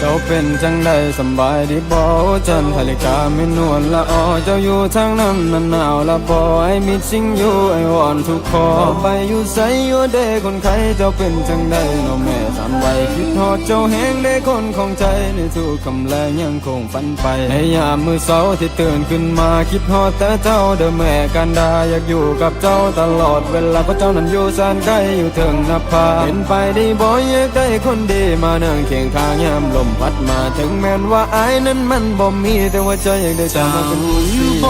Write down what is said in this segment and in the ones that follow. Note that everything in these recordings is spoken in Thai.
เจ้าเป็นจังใดสบายดีบ่จันทลิกาไม่นวลละออเจ้าอยู่ทางนั้นมันหนาวละบ่ไอ้มิดชิงอยู่ไอ้วอนทุกคอไปอยู่ไสอยู่เด้คนไข้เจ้าเป็นจังใดน้องแม่สามใบคิดฮอดเจ้าแหงได้คนของใจในทุกคำแลงยังคงฝันไปในยามมือเสาที่ตื่นขึ้นมาคิดฮอดแต่เจ้าเด้อแม่กันดาอยากอยู่กับเจ้าตลอดเวลาเพราะเจ้านั้นอยู่แสนไกลอยู่ถึงนภาเห็นไปได้บ่อยากได้คนดีมานั่งเคียงข้างยามลมมพัดมาถึงแม้นว่าอายนั้นมันบ่มีแต่ว่าใจอยากได้เจ้ามาเป็นผู้อยู่บ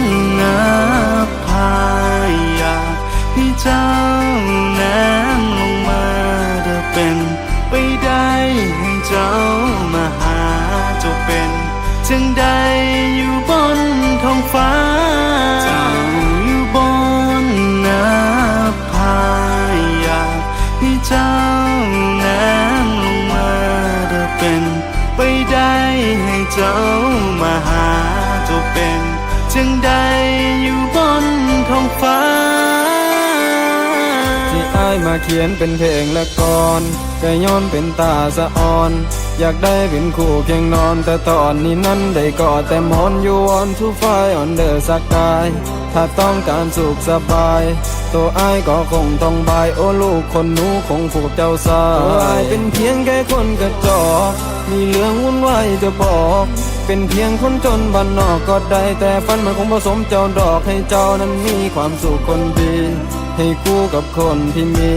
นหน้าพาอยากให้เจ้า เจ้ามาหาเจ้าเป็น จึงได้อยู่บนท้องฟ้า ที่อายมาเขียนเป็นเพลงและก่อนก็ย้อนเป็นตาสะอ่อน อยากได้เป็นคู่เคียงนอน แต่ตอนนี้นั้นได้กอดแต่หมอนอยู่ออนทุไฟออนเดอร์สกาย ถ้าต้องการสุขสบาย ตัวอายก็คงต้องบาย โอ้ลูกคนหนูคงผูกเจ้าสายตัวอายเป็นเพียงแค่คนกระจอกมีเรื่องวุ่นวายจะบอก เป็นเพียงคนจนบ้านนอกก็ได้แต่ฝันมันคงผสมเจ้าดอกให้เจ้านั้นมีความสุขคนดี ให้คู่กับคนที่มี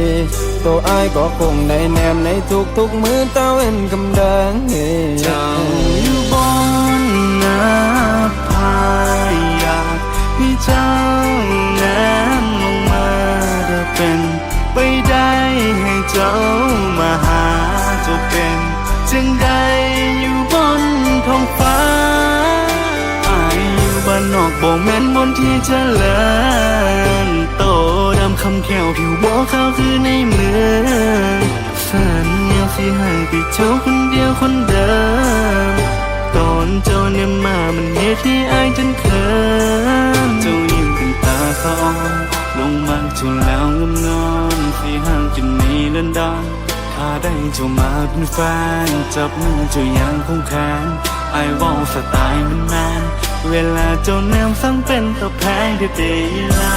ตัวอายก็คงได้แนมในทุกๆมือเตาเว้นกำแดงเฮ้เจ้าอยู่บนน้าผาอยากให้เจ้านั้นลงมาเธอเป็นไปได้ให้เจ้ามาหาเจ้าเป็นจึงได้อยู่บนท้องฟ้าอายอยู่บ้านนอกบ่แม่นบนที่เจริญโตดำคำ แขวผิวบ่ขาวคือในเมืองสัญญาสิให้ไปเจ้าคนเดียวคนเดิมตอนเจ้าเนี่ยมามันเหตุที่อายจนเขินเจ้ายิ้มเป็นตาสอนลงมาจนแล้วงำนอนสีห่างจนนี้เล่นดอนถ้าได้เจ้ามาเป็นแฟนจับมือเจ้ายังคงแขนไอ้วอลสไตล์มันแมนเวลาเจ้าแนมสั่งเป็นตะแพงที่ตยลา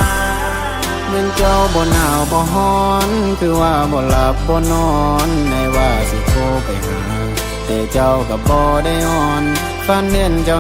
เมืองเจ้าบ่หนาวบ่ฮ้อน คือว่าบ่หลับบ่นอนในว่าสิโทรไปหา แต่เจ้าก็บ่ได้อ่อนฝันเห็นเจ้า